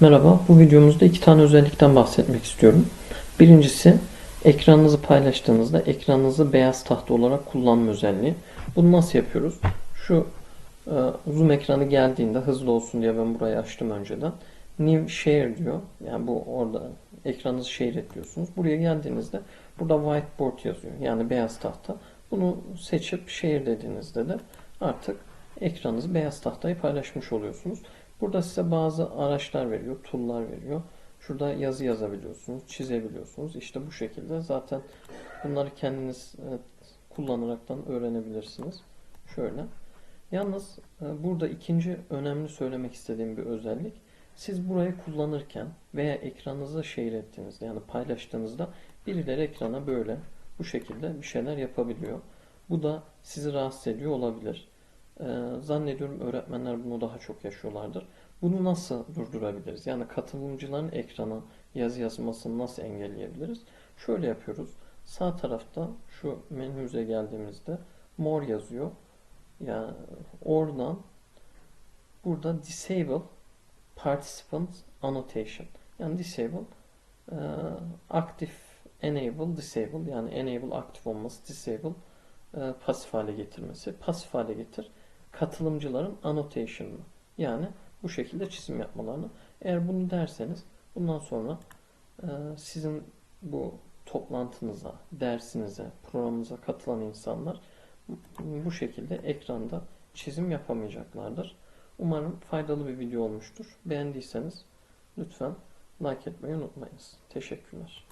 Merhaba, bu videomuzda iki tane özellikten bahsetmek istiyorum. Birincisi, ekranınızı paylaştığınızda ekranınızı beyaz tahta olarak kullanma özelliği. Bunu nasıl yapıyoruz? Şu e, zoom ekranı geldiğinde hızlı olsun diye ben burayı açtım önceden. New Share diyor. Yani bu orada ekranınızı share et. Buraya geldiğinizde burada whiteboard yazıyor. Yani beyaz tahta. Bunu seçip share dediğinizde de artık ekranınızı beyaz tahtayı paylaşmış oluyorsunuz. Burada size bazı araçlar veriyor, tool'lar veriyor. Şurada yazı yazabiliyorsunuz, çizebiliyorsunuz. İşte bu şekilde zaten bunları kendiniz kullanaraktan öğrenebilirsiniz. Şöyle. Yalnız e, burada ikinci önemli söylemek istediğim bir özellik. Siz burayı kullanırken veya ekranınıza share ettiğinizde yani paylaştığınızda birileri ekrana böyle bu şekilde bir şeyler yapabiliyor. Bu da sizi rahatsız ediyor olabilir. Ee, zannediyorum öğretmenler bunu daha çok yaşıyorlardır. Bunu nasıl durdurabiliriz? Yani katılımcıların ekrana yazı yazmasını nasıl engelleyebiliriz? Şöyle yapıyoruz. Sağ tarafta şu menüze geldiğimizde more yazıyor. Yani oradan burada disable participant annotation. Yani disable e, aktif enable disable yani enable aktif olması disable e, pasif hale getirmesi. Pasif hale getir katılımcıların annotation'ını yani bu şekilde çizim yapmalarını. Eğer bunu derseniz bundan sonra e, sizin bu toplantınıza, dersinize, programınıza katılan insanlar bu şekilde ekranda çizim yapamayacaklardır. Umarım faydalı bir video olmuştur. Beğendiyseniz lütfen like etmeyi unutmayınız. Teşekkürler.